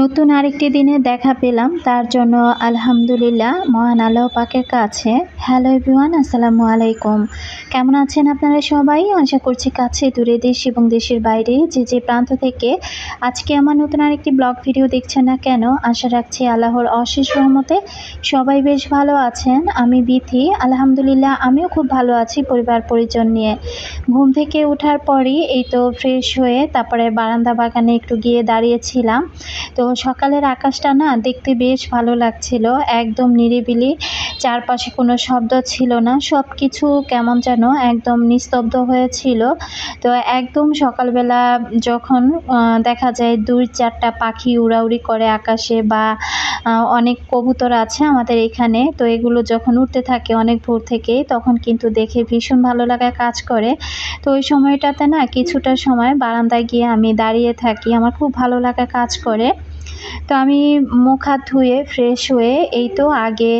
নতুন আরেকটি দিনে দেখা পেলাম, তার জন্য আলহামদুলিল্লাহ মহান আল্লাহ পাকের কাছে। হ্যালো এভরিওয়ান, আসসালামু আলাইকুম। কেমন আছেন আপনারা সবাই? আশা করছি কাছে দূরে দেশ এবং দেশের বাইরে, যে যে প্রান্ত থেকে আজকে আমার নতুন আরেকটি ব্লগ ভিডিও দেখছেন না কেন, আশা রাখছি আল্লাহর অশেষ রহমতে সবাই বেশ ভালো আছেন। আমি বিথি, আলহামদুলিল্লাহ আমিও খুব ভালো আছি পরিবার পরিজন নিয়ে। ঘুম থেকে ওঠার পরই এই তো ফ্রেশ হয়ে তারপরে বারান্দা বাগানে একটু গিয়ে দাঁড়িয়েছিলাম। তো সকালের আকাশটা না দেখতে বেশ ভালো লাগছিল, একদম নিরিবিলি। চারপাশে কোনো শব্দ ছিল না সব কিছু কেমন যেন একদম নিস্তব্ধ হয়েছিল। তো একদম সকালবেলা যখন দেখা যায় দুই চারটা পাখি উড়াউড়ি করে আকাশে বা অনেক কবুতর আছে আমাদের এখানে, তো এগুলো যখন উঠতে থাকে অনেক ভোর থেকে, তখন কিন্তু দেখে ভীষণ ভালো লাগা কাজ করে। তো ওই সময়টাতে না কিছুটা সময় বারান্দায় গিয়ে আমি দাঁড়িয়ে থাকি, আমার খুব ভালো লাগা কাজ করে। তো আমি মুখ হাত ধুয়ে ফ্রেশ হয়ে এই তো আগে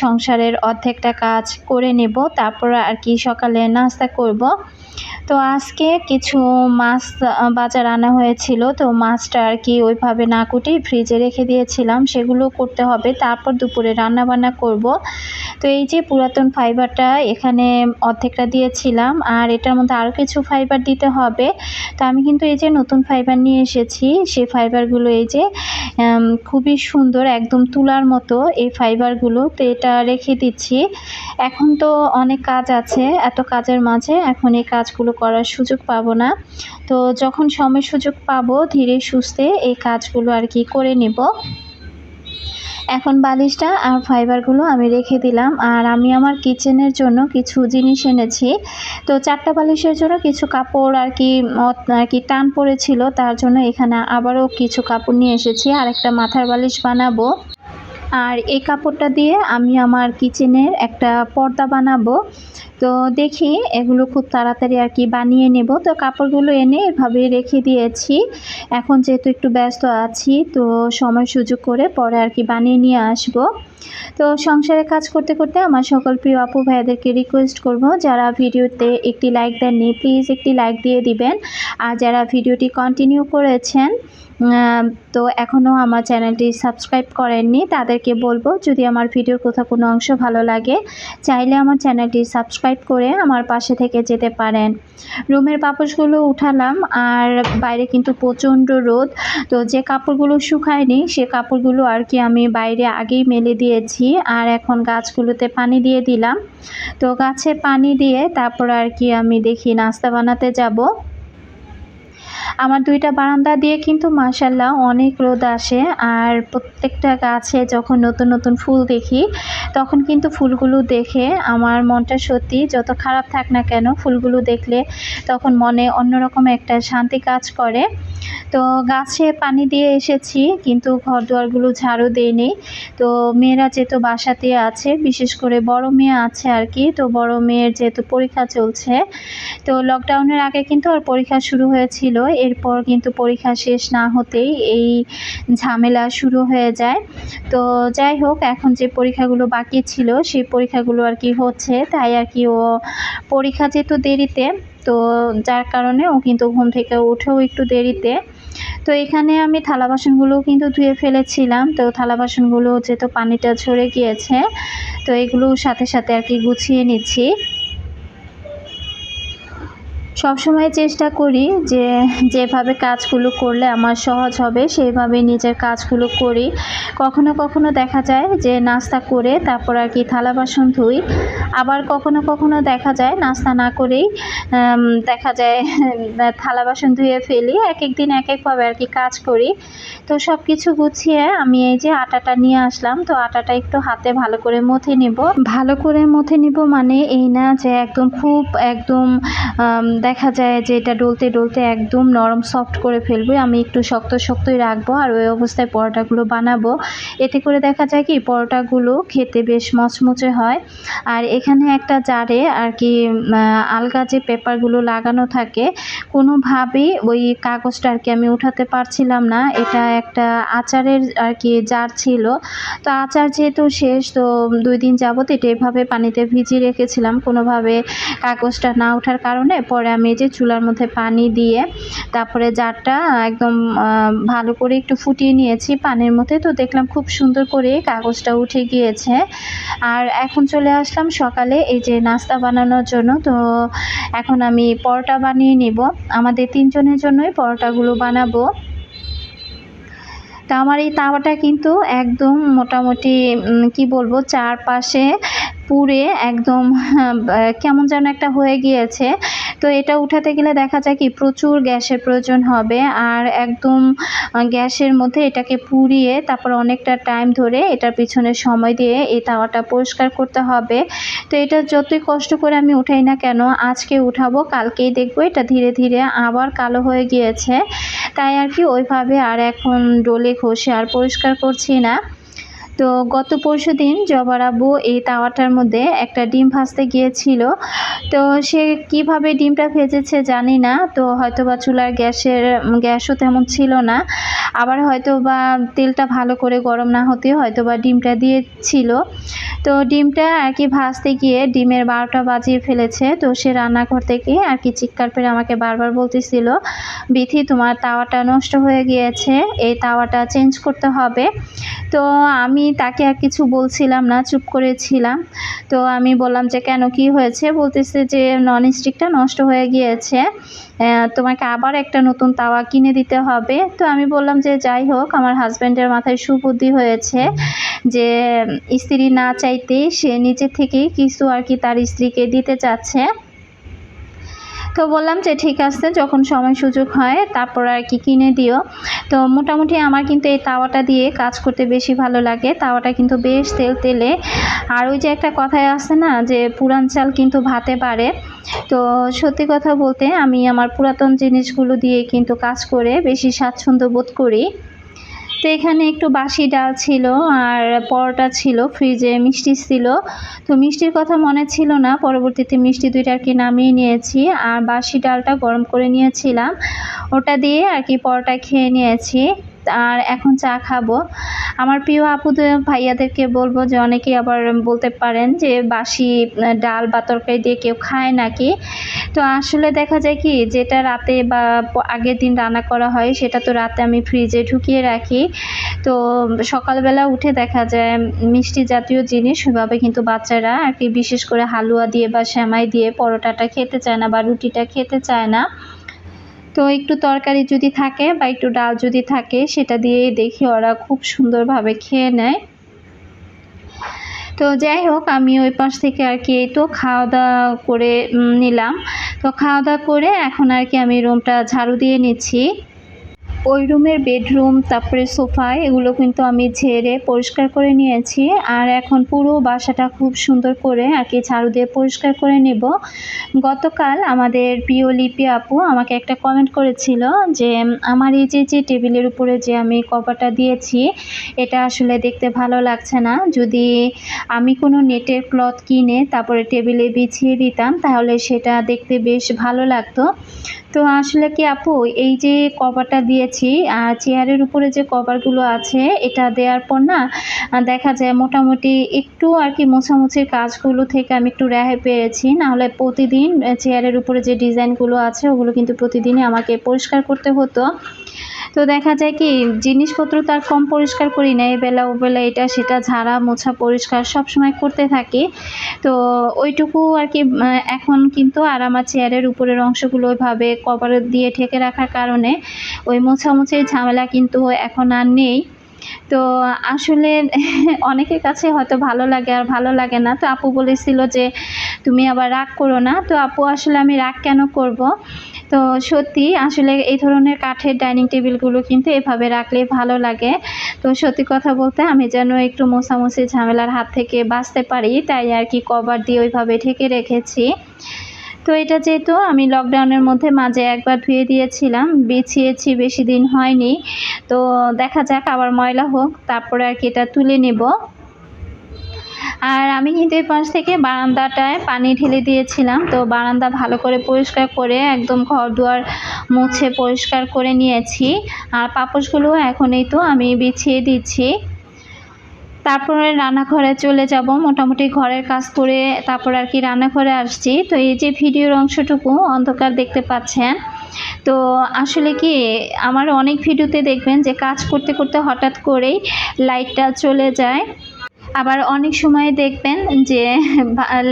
সংসারের অর্ধেকটা কাজ করে নেব, তারপর আর কি সকালে নাস্তা করব। তো আজকে কিছু মাছ বাজার আনা হয়েছিল। তো মাছটা আর কি ওইভাবে না কুটে ফ্রিজে রেখে দিয়েছিলাম। সেগুলো করতে হবে। তারপর দুপুরে রান্না বান্না করব। তো এই যে পুরাতন ফাইবারটা এখানে অর্ধেকটা দিয়েছিলাম। আর এটার মধ্যে আরও কিছু ফাইবার দিতে হবে। তো আমি কিন্তু এই যে নতুন ফাইবার নিয়ে এসেছি সেই ফাইবারগুলো এই যে খুবই সুন্দর, একদম তুলার মতো এই ফাইবারগুলো তো এটা রেখে দিচ্ছি। এখন তো অনেক কাজ আছে, এত কাজের মাঝে। এখন এই কাজগুলো করার সুযোগ পাবো না। তো যখন সময় সুযোগ পাবো ধীরে সুস্থে এই কাজগুলো আর কি করে নেব। এখন বালিশটা আর ফাইবারগুলো আমি রেখে দিলাম। আর আমি আমার কিচেনের জন্য কিছু জিনিস এনেছি। তো চারটা বালিশের জন্য কিছু কাপড় আর কি আর কি টান পড়েছিল, তার জন্য এখানে আবারও কিছু কাপড় নিয়ে এসেছি। আর একটা মাথার বালিশ বানাবো। আর এই কাপড়টা দিয়ে আমি আমার কিচেনের একটা পর্দা বানাবো। তো দেখি এগুলো খুব তাড়াতাড়ি আর কি বানিয়ে নেব। তো কাপড়গুলো এনে এভাবে রেখে দিয়েছি। এখন যেহেতু একটু ব্যস্ত আছি, তো সময় সুযোগ করে পরে আর কি বানিয়ে নিয়ে আসব। তো সংসারে কাজ করতে করতে আমার সকল প্রিয় আপু ভাইদেরকে রিকোয়েস্ট করব, যারা ভিডিওতে একটি লাইক দেননি প্লিজ একটি লাইক দিয়ে দিবেন। আর যারা ভিডিওটি কন্টিনিউ করেছেন তো এখনও আমার চ্যানেলটি সাবস্ক্রাইব করেননি, তাদেরকে বলব যদি আমার ভিডিওর কোথাও কোনো অংশ ভালো লাগে, চাইলে আমার চ্যানেলটি সাবস্ক্রাইব করে আমার পাশে থেকে যেতে পারেন। রুমের পাপোশগুলো উঠালাম আর বাইরে কিন্তু প্রচণ্ড রোদ। তো যে কাপড়গুলো শুকায়নি, সে কাপড়গুলো আর কি আমি বাইরে আগেই মেলে দিয়েছি আর এখন গাছগুলোতে পানি দিয়ে দিলাম। তো গাছে পানি দিয়ে তারপর আর কি আমি দেখি নাস্তা বানাতে যাব। আমার দুইটা বারান্দা দিয়ে কিন্তু মাসাল্লাহ অনেক রোদ আসে। আর প্রত্যেকটা গাছে যখন নতুন নতুন ফুল দেখি, তখন কিন্তু ফুলগুলো দেখে আমার মনটা সত্যি যত খারাপ থাক না কেন, ফুলগুলো দেখলে তখন মনে অন্যরকম একটা শান্তি কাজ করে। তো গাছে পানি দিয়ে এসেছি, কিন্তু ঘর দুয়ারগুলো ঝাড়ু দেয়নি তো মেয়েরা যেহেতু বাসাতে আছে, বিশেষ করে বড় মেয়ে আছে আর কি, তো বড় মেয়ের যেহেতু পরীক্ষা চলছে, তো লকডাউনের আগে কিন্তু ওর পরীক্ষা শুরু হয়েছিল। এরপর কিন্তু পরীক্ষা শেষ না হতেই এই ঝামেলা শুরু হয়ে যায়। তো যাই হোক, এখন যে পরীক্ষাগুলো বাকি ছিল, সেই পরীক্ষাগুলো আর কি হচ্ছে, তাই আর কি ও পরীক্ষা যেহেতু দেরিতে, তো যার কারণে ও কিন্তু ঘুম থেকে উঠেও একটু দেরিতে। তো এখানে আমি থালা বাসনগুলো কিন্তু ধুয়ে ফেলেছিলাম, তো থালা বাসনগুলো যেহেতু পানিটা ঝরে গিয়েছে, তো এগুলো সাথে সাথে আর কি গুছিয়ে নিচ্ছি। সবসময় চেষ্টা করি যে যেভাবে কাজগুলো করলে আমার সহজ হবে সেইভাবে নিজের কাজগুলো করি। কখনো কখনো দেখা যায় যে নাস্তা করে তারপর আর কি থালা বাসন ধুই। আবার কখনো কখনো দেখা যায় নাস্তা না করেই দেখা যায়, থালা বাসন ধুয়ে ফেলি এক এক দিন এক একভাবে আর কি কাজ করি। তো সব কিছু গুছিয়ে আমি এই যে আটাটা নিয়ে আসলাম, তো আটাটা একটু হাতে ভালো করে মথে নেব। ভালো করে মথে নিব মানে এই না যে একদম খুব একদম দেখা যায় যে এটা ডলতে ডলতে একদম নরম সফট করে ফেলব। আমি একটু শক্ত শক্তই রাখব আর ওই অবস্থায় পরোটাগুলো বানাবো। এতে করে দেখা যায় কি, পরোটাগুলো খেতে বেশ মচমচে হয়। আর এখানে একটা জারে আর কি আলগা যে পেপারগুলো লাগানো থাকে, কোনোভাবেই ওই কাগজটা আর কি আমি উঠাতে পারছিলাম না। এটা একটা আচারের আর কি জার ছিল। তো আচার যেহেতু শেষ, তো দুই দিন যাবত এটা এভাবে পানিতে ভিজিয়ে রেখেছিলাম। কোনোভাবে কাগজটা না ওঠার কারণে পরে আমি চুলার মধ্যে পানি দিয়ে তারপরে জারটা একদম ভালো করে একটু ফুটিয়ে নিয়েছি পানির মধ্যে। তো দেখলাম খুব সুন্দর করে কাগজটা উঠে গিয়েছে। আর এখন চলে আসলাম সকালে এই যে নাস্তা বানানোর জন্য। তো এখন আমি পরোটা বানিয়ে নিব। আমাদের তিনজনের জন্যই পরোটাগুলো বানাবো। তা আমার এই তাওয়াটা কিন্তু একদম মোটামুটি কি বলব, চারপাশে পুড়ে একদম আহ, কেমন যেন একটা হয়ে গিয়েছে। তো এটা উঠাতে গেলে দেখা যায় কি প্রচুর গ্যাসের প্রয়োজন হবে। আর একদম গ্যাসের মধ্যে এটাকে পুড়িয়ে তারপর অনেকটা টাইম ধরে এটার পিছনে সময় দিয়ে এই তাওয়াটা পরিষ্কার করতে হবে। তো এটা যতই কষ্ট করে আমি উঠাই না কেন আজকে উঠাবো কালকেই দেখব এটা ধীরে ধীরে আবার কালো হয়ে গিয়েছে। তাই আর কি ওইভাবে আর এখন ডোলে ঘষে আর পরিষ্কার করছি না। তো গত পরশু দিন জবার আব্বু এই তাওয়াটার মধ্যে একটা ডিম ভাজতে গিয়েছিল। তো সে কীভাবে ডিমটা ভেজেছে জানি না, তো হয়তো বা চুলার গ্যাসের, গ্যাসও তেমন ছিল না। আবার হয়তো বা তেলটা ভালো করে গরম না হতে হয়তো বা ডিমটা দিয়েছিল। তো ডিমটা আর কি ভাজতে গিয়ে ডিমের বারোটা বাজিয়ে ফেলেছে। তো সে রান্নাঘর থেকে আর কি চিৎকার পেরে আমাকে বারবার বলতেছিল, বিথি, তোমার তাওয়াটা নষ্ট হয়ে গিয়েছে, এই তাওয়াটা চেঞ্জ করতে হবে। তো আমি তাকে আর কিছু বলছিলাম না, চুপ করেছিলাম তো আমি বললাম যে, কেন, কি হয়েছে? বলতেছে যে নন স্টিকটা নষ্ট হয়ে গিয়েছে। তোমাকে আবার একটা নতুন তাওয়া কিনে দিতে হবে। তো আমি বললাম যে, যাই হোক, আমার হাজব্যান্ডের মাথায় সুবুদ্ধি হয়েছে যে, স্ত্রী না চাইতে সে নিজে থেকেই কিছু আর কি তার স্ত্রীকে দিতে চাচ্ছে। তো বললাম যে, ঠিক আছে, যখন সময় সুযোগ হয়, তারপর আর কি কিনে দিও। তো মোটামুটি আমার কিন্তু এই তাওয়াটা দিয়ে কাজ করতে বেশি ভালো লাগে। তাওয়াটা কিন্তু বেশ তেল তেলে। আর ওই যে একটা কথায় আছে না, যে পুরান চাল কিন্তু ভাতে পারে। তো সত্যি কথা বলতে আমি আমার পুরাতন জিনিসগুলো দিয়ে কিন্তু কাজ করে বেশি স্বাচ্ছন্দ্য বোধ করি। তো এখানে একটু বাসি ডাল ছিল আর পরোটা ছিল, ফ্রিজে মিষ্টি ছিল। তো মিষ্টির কথা মনে ছিল না, পরবর্তীতে মিষ্টি দুইটা আর কি নামিয়ে নিয়েছি আর বাসি ডালটা গরম করে নিয়েছিলাম। ওটা দিয়ে আর কি পরোটা খেয়ে নিয়েছি। আর এখন চা খাব। আমার প্রিয় আপুদের ভাইয়াদেরকে বলব যে অনেকেই আবার বলতে পারেন যে বাসি ডাল বা তরকারি দিয়ে কেউ খায় নাকি? তো আসলে দেখা যায় কি, যেটা রাতে বা আগের দিন রান্না করা হয়, সেটা তো রাতে আমি ফ্রিজে ঢুকিয়ে রাখি। তো সকালবেলা উঠে দেখা যায় মিষ্টি জাতীয় জিনিস, ওইভাবে কিন্তু বাচ্চারা আর কি বিশেষ করে হালুয়া দিয়ে বা শ্যামাই দিয়ে পরোটাটা খেতে চায় না বা রুটিটা খেতে চায় না। তো একটু তরকারি যদি থাকে বা একটু ডাল যদি থাকে, সেটা দিয়ে দেখি ওরা খুব সুন্দরভাবে খেয়ে নেয়। তো যাই হোক, আমি ওই পাশ থেকে আর কি এই তো খাওয়া দাওয়া করে নিলাম। তো খাওয়া দাওয়া করে এখন আর কি আমি রুমটা ঝাড়ু দিয়ে নিচ্ছি। ওই রুমের বেডরুম, তারপরে সোফা, এগুলো কিন্তু আমি ঝেড়ে পরিষ্কার করে নিয়েছি। আর এখন পুরো বাসাটা খুব সুন্দর করে আর কি ঝাড়ু দিয়ে পরিষ্কার করে নেব। গতকাল আমাদের প্রিয় লিপি আপু আমাকে একটা কমেন্ট করেছিল যে, আমার এই যে যে টেবিলের উপরে যে আমি কভারটা দিয়েছি, এটা আসলে দেখতে ভালো লাগছে না। যদি আমি কোনো নেটের ক্লথ কিনে তারপরে টেবিলে বিছিয়ে দিতাম, তাহলে সেটা দেখতে বেশ ভালো লাগতো। তো আসলে কি আপু, এই যে কভারটা দিয়েছি আর চেয়ারের উপরে যে কভারগুলো আছে, এটা দেওয়ার পর না দেখা যায় মোটামুটি একটু আর কি মোছামুছির কাজগুলো থেকে আমি একটু রেহাই পেয়েছি। নাহলে প্রতিদিন চেয়ারের উপরে যে ডিজাইনগুলো আছে, ওগুলো কিন্তু প্রতিদিনই আমাকে পরিষ্কার করতে হতো। তো দেখা যায় কি, জিনিসপত্র তার কম পরিষ্কার করি না, এবেলা ওবেলা এটা সেটা ঝাড়া মোছা পরিষ্কার সব সময় করতে থাকি। তো ওইটুকু আর কি এখন কিন্তু আর আমার চেয়ারের উপরের অংশগুলো ওইভাবে কভার দিয়ে ঢেকে রাখার কারণে ওই মোছামুছির ঝামেলা কিন্তু এখন আর নেই। তো আসলে অনেকের কাছে হয়তো ভালো লাগে আর ভালো লাগে না। তো আপু বলেছিল যে, তুমি আবার রাগ করো না। তো আপু, আসলে আমি রাগ কেন করব? তো সত্যি আসলে এই ধরনের কাঠের ডাইনিং টেবিলগুলো কিন্তু এভাবে রাখলে ভালো লাগে। তো সত্যি কথা বলতে আমি যেন একটু মোছামুছি ঝামেলার হাত থেকে বাঁচতে পারি, তাই আর কি কভার দিয়ে ওইভাবে ঢেকে রেখেছি। তো এটা যেহেতু আমি লকডাউনের মধ্যে মাঝে একবার ধুয়ে দিয়েছিলাম, বিছিয়েছি বেশি দিন হয়নি। তো দেখা যাক আবার ময়লা হোক, তারপরে আর কি এটা তুলে নেব। আর আমি কিন্তু এই পাশ থেকে বারান্দাটায় পানি ঢেলে দিয়েছিলাম। তো বারান্দা ভালো করে পরিষ্কার করে একদম ঘর দুয়ার মুছে পরিষ্কার করে নিয়েছি। আর পাপোশগুলো এখন এই তো আমি বিছিয়ে দিচ্ছি। তারপরে রান্নাঘরে চলে যাব। মোটামুটি ঘরের কাজ করে তারপর আর কি রান্নাঘরে আসছি। তো এই যে ভিডিওর অংশটুকু অন্ধকার দেখতে পাচ্ছেন। তো আসলে কি, আমার অনেক ভিডিওতে দেখবেন যে কাজ করতে করতে হঠাৎ করেই লাইটটা চলে যায়। আবার অনেক সময় দেখবেন যে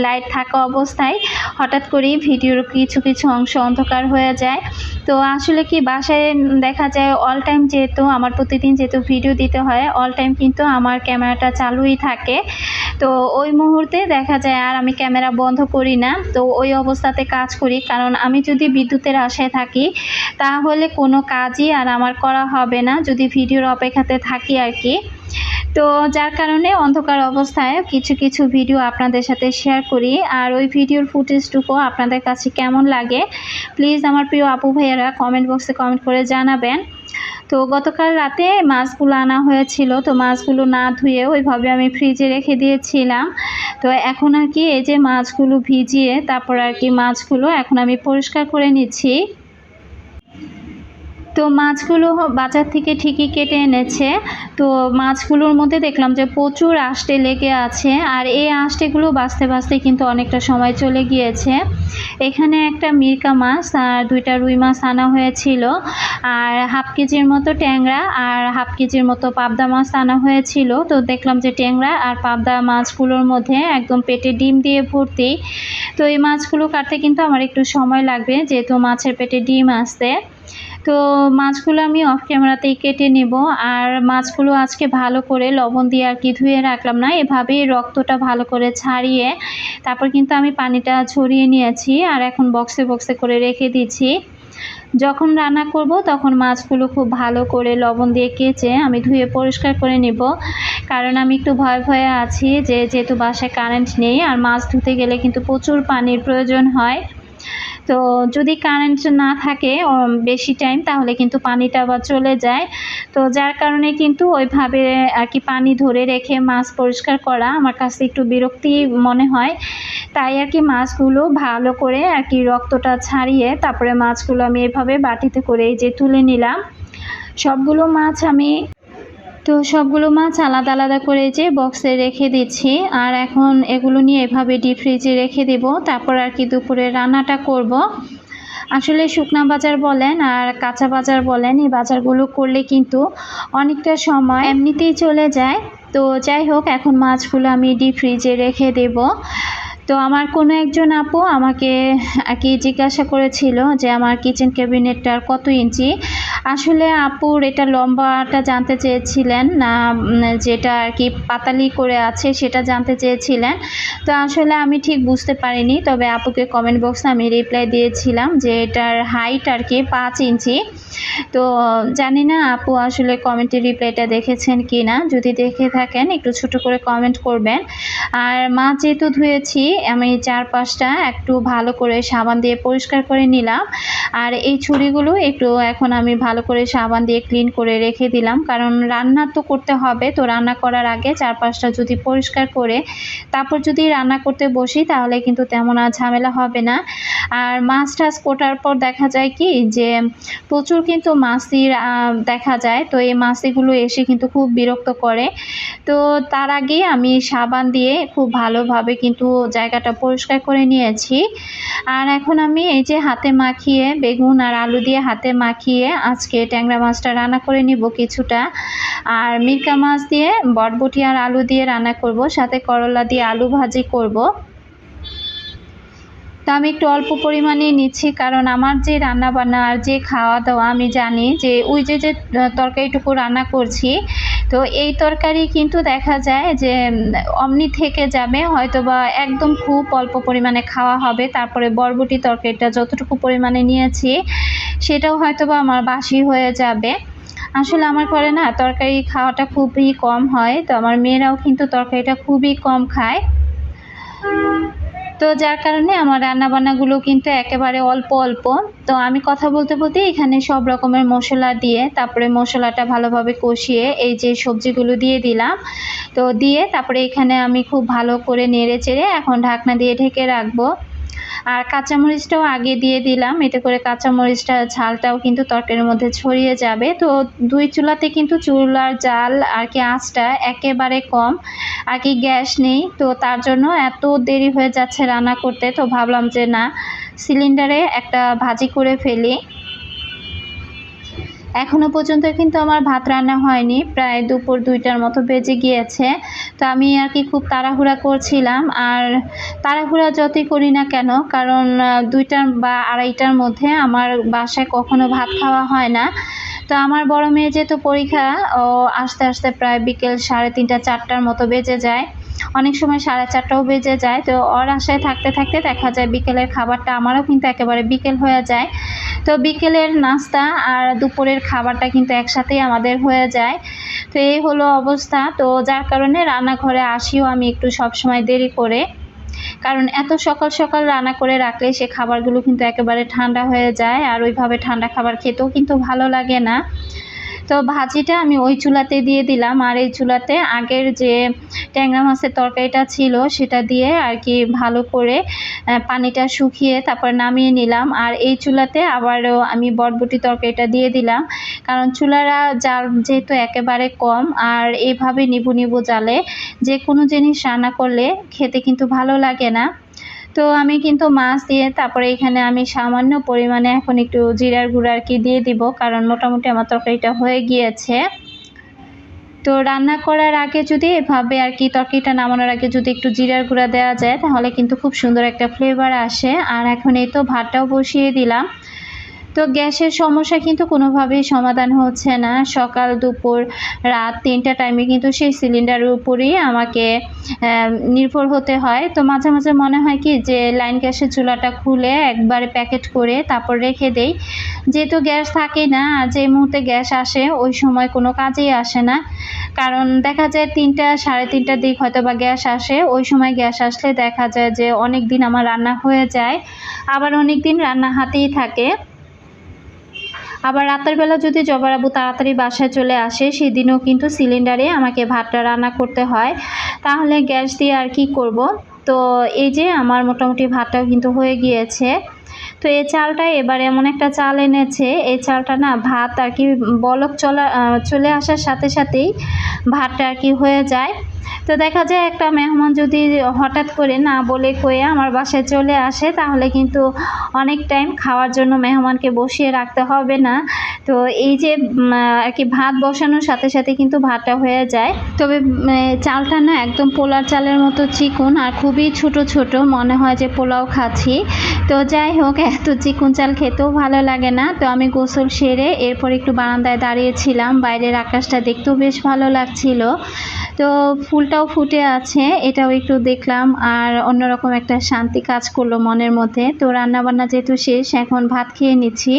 লাইট থাকা অবস্থায় হঠাৎ করেই ভিডিওর কিছু কিছু অংশ অন্ধকার হয়ে যায়। তো আসলে কি বাসায় দেখা যায় অল টাইম যেহেতু, আমার প্রতিদিন যেহেতু ভিডিও দিতে হয় অল টাইম কিন্তু আমার ক্যামেরাটা চালুই থাকে। তো ওই মুহূর্তে দেখা যায় আর আমি ক্যামেরা বন্ধ করি না। তো ওই অবস্থাতে কাজ করি। কারণ আমি যদি বিদ্যুতের আশায় থাকি, তাহলে কোনো কাজই আর আমার করা হবে না। যদি ভিডিওর অপেক্ষাতে থাকি আর কি। তো যার কারণে অন্ধকার অবস্থায় কিছু কিছু ভিডিও আপনাদের সাথে শেয়ার করি। আর ওই ভিডিওর ফুটেজটুকু আপনাদের কাছে কেমন লাগে প্লিজ আমার প্রিয় আপু ভাইয়ারা কমেন্ট বক্সে কমেন্ট করে জানাবেন। তো গতকাল রাতে মাছগুলো আনা হয়েছিল, তো মাছগুলো না ধুয়ে ওইভাবে আমি ফ্রিজে রেখে দিয়েছিলাম। তো এখন আর কি এই যে মাছগুলো ভিজিয়ে, তারপর আর কি মাছগুলো এখন আমি পরিষ্কার করে নিচ্ছি। তো মাছগুলো বাজার থেকে ঠিকই কেটে এনেছে। তো মাছগুলোর মধ্যে দেখলাম যে প্রচুর আষ্টে লেগে আছে, আর এই আষ্টেগুলো বাঁচতে বাঁচতে কিন্তু অনেকটা সময় চলে গিয়েছে। এখানে একটা মিরকা মাছ আর দুইটা রুই মাছ আনা হয়েছিল, আর হাফ কেজির মতো ট্যাংরা আর হাফ কেজির মতো পাবদা মাছ আনা হয়েছিল। তো দেখলাম যে ট্যাংরা আর পাবদা মাছগুলোর মধ্যে একদম পেটে ডিম দিয়ে ভর্তি। তো এই মাছগুলো কাটতে কিন্তু আমার একটু সময় লাগবে, যেহেতু মাছের পেটে ডিম আসতে। তো মাছগুলো আমি অফ ক্যামেরাতেই কেটে নেব। আর মাছগুলো আজকে ভালো করে লবণ দিয়ে আর কি ধুয়ে রাখলাম না, এভাবেই রক্তটা ভালো করে ছাড়িয়ে তারপর কিন্তু আমি পানিটা ঝরিয়ে নিয়েছি আর এখন বক্সে বক্সে করে রেখে দিচ্ছি। যখন রান্না করব তখন মাছগুলো খুব ভালো করে লবণ দিয়ে কেচে আমি ধুয়ে পরিষ্কার করে নেব। কারণ আমি একটু ভয় ভয়ে আছি যে যেহেতু বাসায় কারেন্ট নেই আর মাছ ধুতে গেলে কিন্তু প্রচুর পানির প্রয়োজন হয়। তো যদি কারেন্ট না থাকে বেশি টাইম তাহলে কিন্তু পানিটা আবার চলে যায়। তো যার কারণে কিন্তু ওইভাবে আর কি পানি ধরে রেখে মাছ পরিষ্কার করা আমার কাছে একটু বিরক্তি মনে হয়। তাই আর কি মাছগুলো ভালো করে আর কি রক্তটা ছাড়িয়ে তারপরে মাছগুলো আমি এভাবে বাটিতে করে যে তুলে নিলাম। সবগুলো মাছ আমি তো সবগুলো মাছ আলাদা আলাদা করে যে বক্সে রেখে দিচ্ছি। আর এখন এগুলো নিয়ে এভাবে ডিপ ফ্রিজে রেখে দেব। তারপর আর কি দুপুরে রান্নাটা করব। আসলে শুকনা বাজার বলেন আর কাঁচা বাজার বলেন, এই বাজারগুলো করলে কিন্তু অনেকটা সময় এমনিতেই চলে যায়। তো যাই হোক, এখন মাছগুলো আমি ডিপ ফ্রিজে রেখে দেব। তো আমার কোনো একজন আপু আমাকে আর কি জিজ্ঞাসা করেছিল যে আমার কিচেন ক্যাবিনেটটার কত ইঞ্চি। আসলে আপুর এটা লম্বাটা জানতে চেয়েছিলেন না যেটা আর কি পাতালি করে আছে সেটা জানতে চেয়েছিলেন। তো আসলে আমি ঠিক বুঝতে পারিনি, তবে আপুকে কমেন্ট বক্সে আমি রিপ্লাই দিয়েছিলাম যে এটার হাইট আর কি পাঁচ ইঞ্চি। তো জানি না আপু আসলে কমেন্টের রিপ্লাইটা দেখেছেন কি না যদি দেখে থাকেন একটু ছোট করে কমেন্ট করবেন। আর মা যেহেতু ধুয়েছি আমি চারপাশটা একটু ভালো করে সাবান দিয়ে পরিষ্কার করে নিলাম। আর এই ছুরিগুলো একটু এখন আমি ভালো করে সাবান দিয়ে ক্লিন করে রেখে দিলাম। কারণ রান্না তো করতে হবে। তো রান্না করার আগে চারপাশটা যদি পরিষ্কার করে তারপর যদি রান্না করতে বসি তাহলে কিন্তু তেমন আর ঝামেলা হবে না। আর মাছ টাছ কোটার পর দেখা যায় কি যে প্রচুর কিন্তু মাছির দেখা যায়। তো এই মাছিগুলো এসে কিন্তু খুব বিরক্ত করে। তো তার আগে আমি সাবান দিয়ে খুব ভালোভাবে কিন্তু জায়গাটা পরিষ্কার করে নিয়েছি। আর এখন আমি এই যে হাতে মাখিয়ে বেগুন আর আলু দিয়ে হাতে মাখিয়ে আজকে ট্যাংরা মাছটা রান্না করে নিব কিছুটা। আর মিরকা মাছ দিয়ে বটবটি আর আলু দিয়ে রান্না করব, সাথে করলা দিয়ে আলু ভাজি করব। তো আমি একটু অল্প পরিমাণে নিচ্ছি, কারণ আমার যে রান্না বান্না আর যে খাওয়া দাওয়া আমি জানি যে ওই যে যে তরকারিটুকু রান্না করছি তো এই তরকারি কিন্তু দেখা যায় যে অমনি থেকে যাবে হয়তো বা একদম খুব অল্প পরিমাণে খাওয়া হবে। তারপরে বরবটি তরকারিটা যতটুকু পরিমাণে নিয়েছি, সেটাও হয়তো বা আমার বাসি হয়ে যাবে। আসলে আমার ঘরে না, তরকারি খাওয়াটা খুবই কম হয়। তো আমার মেয়েরাও কিন্তু তরকারিটা খুবই কম খায়। তো যার কারণে আমার রান্নাবান্নাগুলো কিন্তু একেবারে অল্প অল্প। তো আমি কথা বলতে বলতে এখানে সব রকমের মশলা দিয়ে, তারপরে মশলাটা ভালোভাবে কষিয়ে এই যে সবজিগুলো দিয়ে দিলাম। তো দিয়ে তারপরে এখানে আমি খুব ভালো করে নেড়ে চেড়ে এখন ঢাকনা দিয়ে ঢেকে রাখব। আর কাঁচামরিচটাও আগে দিয়ে দিলাম। এতে করে কাঁচামরিচটা ঝালটাও কিন্তু তরকারির মধ্যে ছড়িয়ে যাবে। তো দুই চুলাতে কিন্তু চুলার জাল আর কি আঁচটা একেবারে কম। আর কি গ্যাস নেই। তো তার জন্য এত দেরি হয়ে যাচ্ছে রান্না করতে। তো ভাবলাম যে না, সিলিন্ডারে একটা ভাজি করে ফেলি। এখনও পর্যন্ত কিন্তু আমার ভাত রান্না হয়নি। প্রায় দুপুর দুইটার মতো বেজে গিয়েছে। তো আমি আর কি খুব তাড়াহুড়া করছিলাম। আর তাড়াহুড়া যতই করি না কেন, কারণ দুইটার বা আড়াইটার মধ্যে আমার বাসায় কখনো ভাত খাওয়া হয় না। তো আমার বড় মেয়ে যেহেতু পরীক্ষা, ও আস্তে আস্তে প্রায় বিকেল সাড়ে তিনটা, চারটার মতো বেজে যায়। অনেক সময় সাড়ে চারটাও বেজে যায়। তো ওর আশায় থাকতে থাকতে দেখা যায় বিকেলের খাবারটা আমারও কিন্তু একেবারে বিকেল হয়ে যায়। তো বিকেলের নাস্তা আর দুপুরের খাবারটা কিন্তু একসাথেই আমাদের হয়ে যায়। তো এই হলো অবস্থা। তো যার কারণে রান্নাঘরে আসিও আমি একটু সবসময় দেরি করে। কারণ এত সকাল সকাল রান্না করে রাখলে সে খাবারগুলো কিন্তু একেবারে ঠান্ডা হয়ে যায়। আর ওইভাবে ঠান্ডা খাবার খেতেও কিন্তু ভালো লাগে না। তো ভাজিটা আমি ওই চুলাতে দিয়ে দিলাম। আর এই চুলাতে আগের যে ট্যাংরা মাছের তরকারিটা ছিল, সেটা দিয়ে আর কি ভালো করে পানিটা শুকিয়ে তারপর নামিয়ে নিলাম। আর এই চুলাতে আবারও আমি বটবটি তরকারিটা দিয়ে দিলাম। কারণ চুলারা জাল যেহেতু একেবারে কম, আর এইভাবে নিবু নিবু জালে যে কোনো জিনিস রান্না করলে খেতে কিন্তু ভালো লাগে না। তো আমি কিন্তু মাছ দিয়ে তারপরে এখানে আমি সামান্য পরিমাণে এখন একটু জিরার গুঁড়া আর কি দিয়ে দিব, কারণ মোটামুটি আমার তরকারিটা হয়ে গিয়েছে। তো রান্না করার আগে যদি এভাবে আর কি তরকারিটা নামানোর আগে যদি একটু জিরার গুঁড়া দেওয়া যায়, তাহলে কিন্তু খুব সুন্দর একটা ফ্লেভার আসে। আর এখন এই তো ভাতটাও বসিয়ে দিলাম। তো গ্যাসের সমস্যা কিন্তু কোনোভাবেই সমাধান হচ্ছে না। সকাল, দুপুর, রাত তিনটা টাইমে কিন্তু সেই সিলিন্ডারের উপরেই আমাকে নির্ভর হতে হয়। তো মাঝে মাঝে মনে হয় কি যে লাইন গ্যাসের চুলাটা খুলে একবারে প্যাকেট করে তারপর রেখে দেই। যেহেতু গ্যাস থাকে না আর যে মুহূর্তে গ্যাস আসে ওই সময় কোনো কাজেই আসে না। কারণ দেখা যায় তিনটা, সাড়ে তিনটার দিক হয়তো বা গ্যাস আসে, ওই সময় গ্যাস আসলে দেখা যায় যে অনেক দিন আমার রান্না হয়ে যায়। আবার অনেক দিন রান্না হাতেই থাকে। আবার রাতের বেলা যদি জবরাবু তাড়াতাড়ি বাসায় চলে আসে, সেদিনও কিন্তু সিলিন্ডারে আমাকে ভাতটা রান্না করতে হয়। তাহলে গ্যাস দিয়ে আর কি করব? তো এই যে আমার মোটামুটি ভাতটাও কিন্তু হয়ে গিয়েছে। তো এই চালটা এবার এমন একটা চাল এনেছে, এই চালটা না ভাত আর কি বলক চলা চলে আসার সাথে সাথেই ভাতটা আর কি হয়ে যায়। তো দেখা যায় একটা মেহমান যদি হঠাৎ করে না বলে কয়ে আমার বাসায় চলে আসে, তাহলে কিন্তু অনেক টাইম খাওয়ার জন্য মেহমানকে বসিয়ে রাখতে হবে না। তো এই যে আর কি ভাত বসানোর সাথে সাথে কিন্তু ভাতটা হয়ে যায়। তবে চালটা না একদম পোলার চালের মতো চিকুন আর খুবই ছোট ছোট, মনে হয় যে পোলাও খাচ্ছি। তো যাই হোক, এত চিকুন চাল খেতেও ভালো লাগে না। তো আমি গোসল সেরে এরপর একটু বারান্দায় দাঁড়িয়েছিলাম। বাইরের আকাশটা দেখতেও বেশ ভালো লাগছিল। তো ফুলটাও ফুটে আছে, এটাও একটু দেখলাম। আর অন্যরকম একটা শান্তি কাজ করল মনের মধ্যে। তো রান্নাবান্না যেহেতু শেষ, এখন ভাত খেয়ে নিচ্ছি।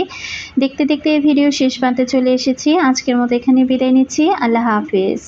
দেখতে দেখতে ভিডিও শেষ প্রান্তে চলে এসেছি। আজকের মতো এখানে বিদায় নিচ্ছি। আল্লাহ হাফিজ।